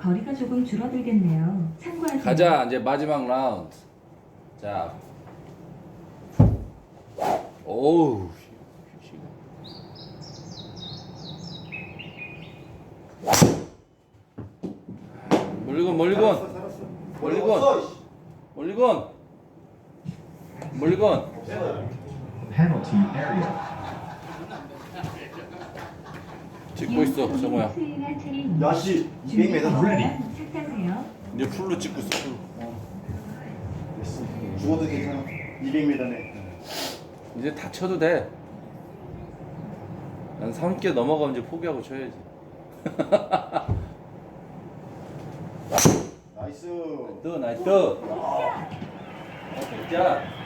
거리가 조금 줄어들겠네요. 참고하세요. 가자 이제 마지막 라운드. 자. 오우. 멀리건 멀리건 살았어. 멀리건 멀리건 멀리건 Penalty area. 찍고 있어 정우야. 야씨 200m. Ready. 착하세요. 이제 풀로 찍고 있어. 풀로. 됐어. 죽어도 괜찮아. 200m네. 이제 다 쳐도 돼. 난 3개 넘어가면 이제 포기하고 쳐야지. 나이스. 또 나이스. 자.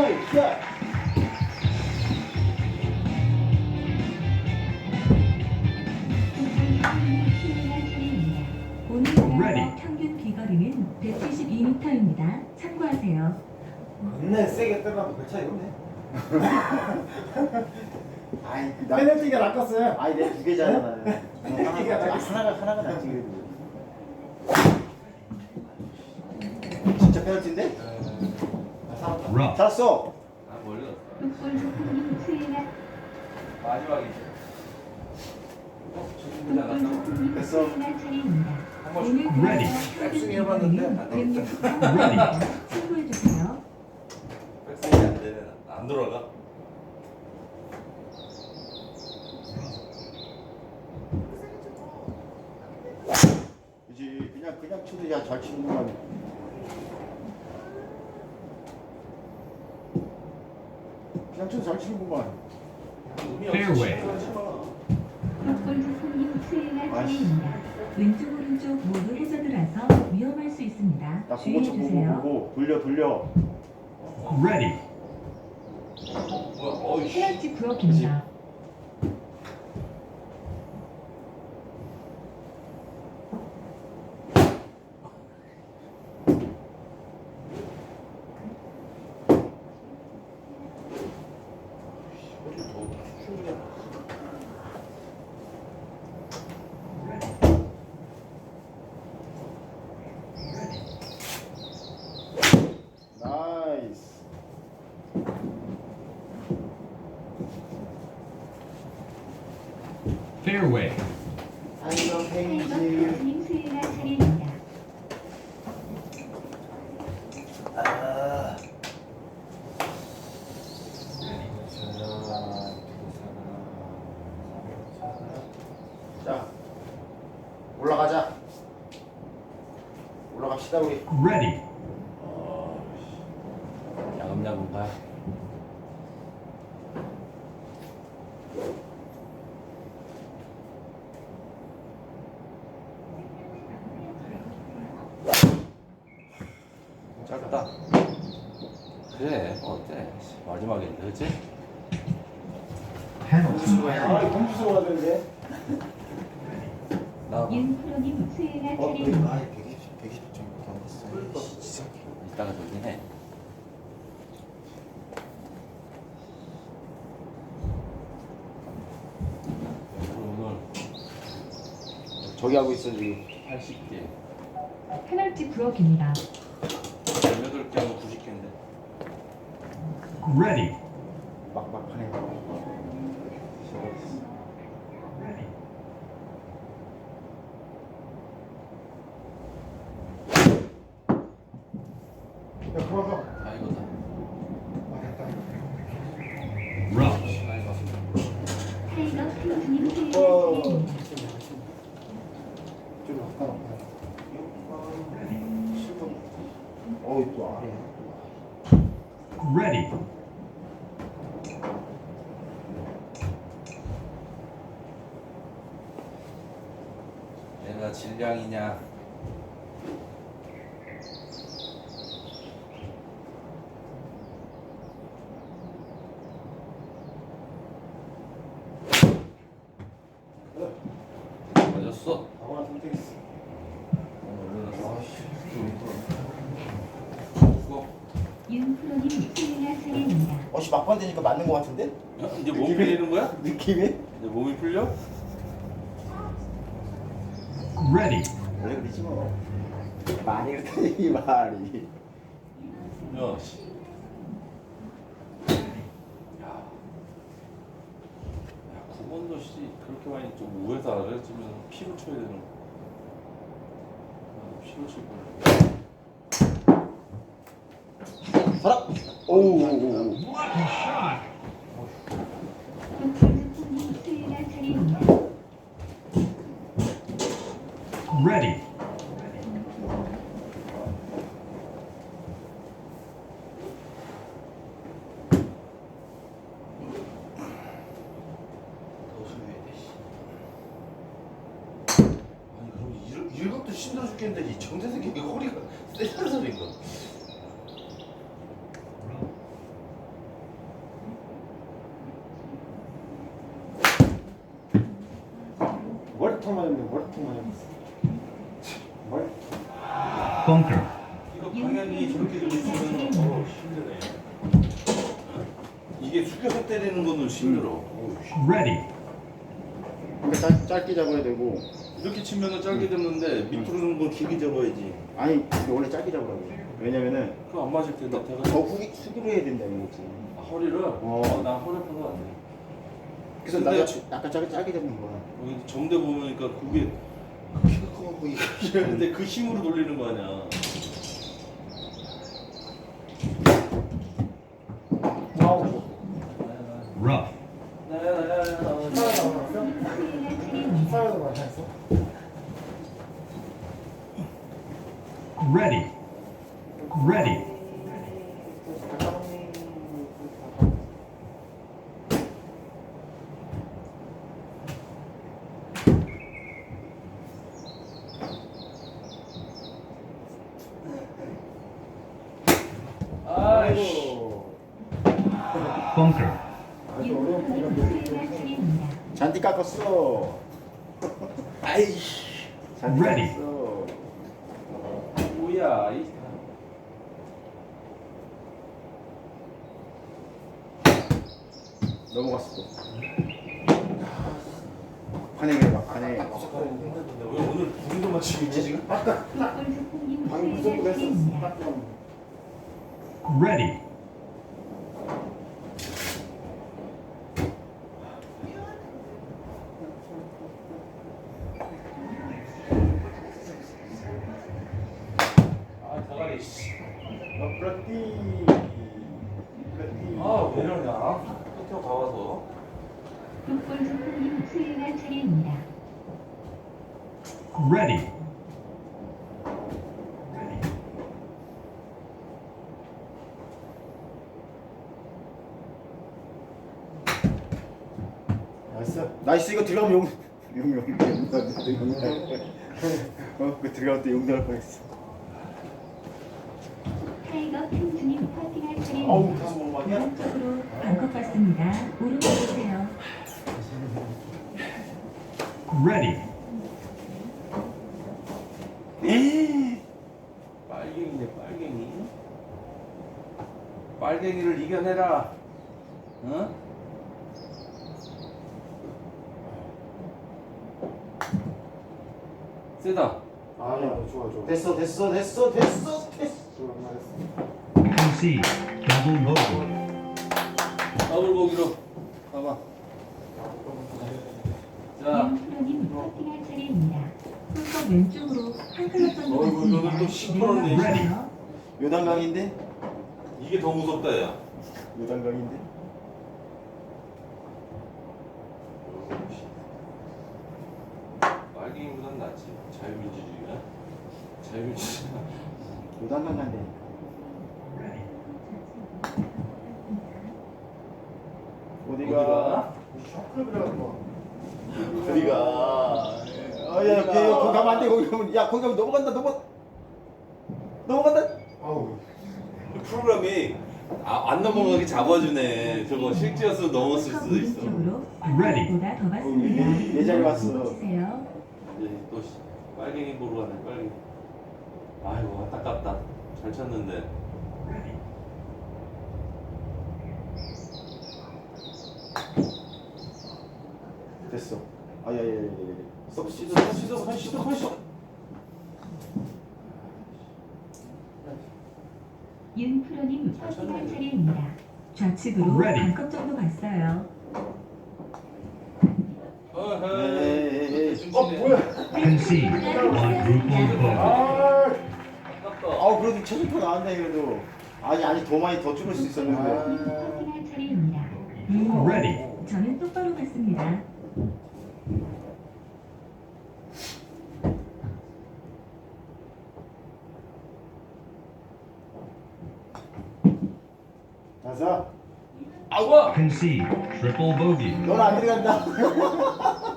끝나게 피야. 수행할 차례입니다. 오늘 대회의 Ready. 평균 비거리는 172m입니다. 참고하세요. 맨날 세게 때려도 별 차이 없네. 아이 그 나. 페널티가 낚았어요. 아이 내두 개잖아. 페널티가 하나, 낚았어. 하나가 하나가 낫지 그래도. 진짜 페널티인데? Rough. 살았어. 아 멀리 갔어. 마지막이지. 어, 저기 뚝볼 나갔다. 소풍님 됐어. 한 번씩 Ready. 평균 백스윙 해봤는데 안 되겠다. 163m입니다. 참고해주세요. 백스윙이 안 되네. 안 돌아가. 그지 그냥 그냥 쳐도 야잘 치는구만. 그냥 쳐도 잘 치는구만. 수행할 아이씨. 차례입니다. 왼쪽 오른쪽 모두 해저드라서 위험할 수 있습니다. 나 그거 좀 보고 주의해주세요. 보고 돌려 돌려. Ready. 뭐야? 어이씨. 페널티 구역입니다. 나이스. Fairway. 페이지. 차례입니다. 자 올라가자. 올라갑시다 우리. Ready. 야금야금 가. 짧다. 그래 어때? 마지막인데 그치? Penalty 아, area. 공주소 하던데. 나 윤 프로님 수행할 어, 차례입니다. 아, 120, 120 정도 더 됐어. 진짜. 이따가 돌긴 해. 오늘 저기 하고 있어 지금. 80개, 페널티 구역입니다. 18개 하고 90개인데. Ready. 막막하네. 야 그만 가. 아 이거다. Rough. 아 이거. 타이거 프로님 수행할 어. 차례입니다. 좀 가까워. 어이 또 아래. Ready. 내가 질량이냐? 맞았어. 아무나 선택했어. 오늘 올려놨어. 아씨. 수고. 윤 프로님 수행할 차례입니다. 어씨 막판 되니까 맞는 거 같은데? 어? 이제 몸 풀리는 거야? 느낌이? 이제 몸이 풀려? Ready. 원래 그러지 뭐. 말이 그렇다니 이 말이. 야, 씨. 야. 야, 9번도 씨 그렇게 많이 좀 우회서 안 했으면 피로 쳐야 되는 거. 아, 피로 칠 뻔. 살아. 오 차례입니다. Ready. 더 소유해야 돼. 씨. 아니 그럼 이럴 이럴 것도 힘들어 죽겠는데 이 정재석이 이게 허리가 세다는 소리인가? 머리통 맞았네. 머리통 맞았어. 머리. Bunker. 이거 방향이 저렇게 들리면 어 힘드네. 이게 숙여서 때리는 거는 힘들어. Ready. 짧, 짧게 잡아야 되고. 이렇게 치면은 짧게 잡는데 밑으로 는건 길게 잡아야지. 아니 이거 원래 짧게 잡으라고. 왜냐면은 그거 안 맞을 텐데 내가 더 후기 숙이로 해야 된다는 거지. 아, 허리를 어. 어. 나 허리 아파서 안 돼. 그래서 근데 지- 약간 짧게 짧게 잡는 거야. 여기 점대 보니까 그게 이게 하는데 그 힘으로 돌리는 거 아니야. Rough. Ready. Ready. 아이고. 차례입니다. 잔디 깎았어. 아이씨. 잔디 Ready. 깎았어. 뭐야 이. 넘어갔어 또. 판에 그래 막판에. 왜 오늘 둘이서 맞추고 있지 지금? 북불주풍님 방금 수혜가 무조건 차례입니다. 했어. Ready. 아 씨. 어, 플라티. 플라티. 아왜 이러냐? 끝으로 가봐서. 북불주풍님 수혜가 차례입니다. Ready. 나이스. 나이스 이거 들어가면 용. 용, 용, 용. 용, 용. 어, 그 들어갈 때 용나갈 뻔했어. 타이거 킹주님 파팅할 어우, 차례입니다. 다시 못 맞냐? 오른쪽으로 반컵 받습니다. 오른쪽 보세요. Ready. 빨갱이네 빨갱이. 빨갱이를 이겨내라. 어? 세다. 아니야 좋아 좋아 됐어, 됐어, 됐어, 됐어, 됐어. 좋아 말했어 Concede. Bogey. 더블 보기로. 가봐. 자. 왼쪽으로 한 클럽 정도 어이구, 이거는 또 시끄럽네. 내려가세요. 요단강인데? 이게 더 무섭다 야. 요단강인데? 빨갱이보단 낫지. 자유민주주의가. 자유민주주의. 요단강 간대. 어디가? ช็클이라는 거 어디가? 아, 야, 야, 거기 가면 안 돼. 거기 가면, 야, 거기 가면 넘어간다, 넘어. 넘어간다. 아우 프로그램이 아, 안 넘어가게 잡아주네. 저거 실제였으면 넘었을 수도 있어. 오른쪽으로 Ready. 보다 더 받습니다. 어, 내 자리 왔어. 치세요. 이제 또 씨, 빨갱이 보러 가네 빨갱이. 아이고 안타깝다. 잘 쳤는데. 됐어. 아야야야야. 시도 시도 시도 시도 시도. 윤 프로님 퍼팅할 차례입니다. 좌측으로 Ready. 반컵 정도 갔어요. 에이. 어 뭐야? Concede. Quadruple bogey. 아. 아깝다. 아 그래도 최종표 나왔네 그래도. 아니 아니 더 많이 더 줄일 수 있었는데. 퍼팅할 차례입니다. Ready. 저는 똑바로 갔습니다. 가자. 아와. Concede. Triple bogey. 넌안 들어간다.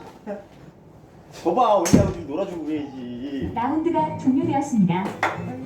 저봐 올라고 좀 놀아주고 그래야지. 라운드가 종료되었습니다. 아,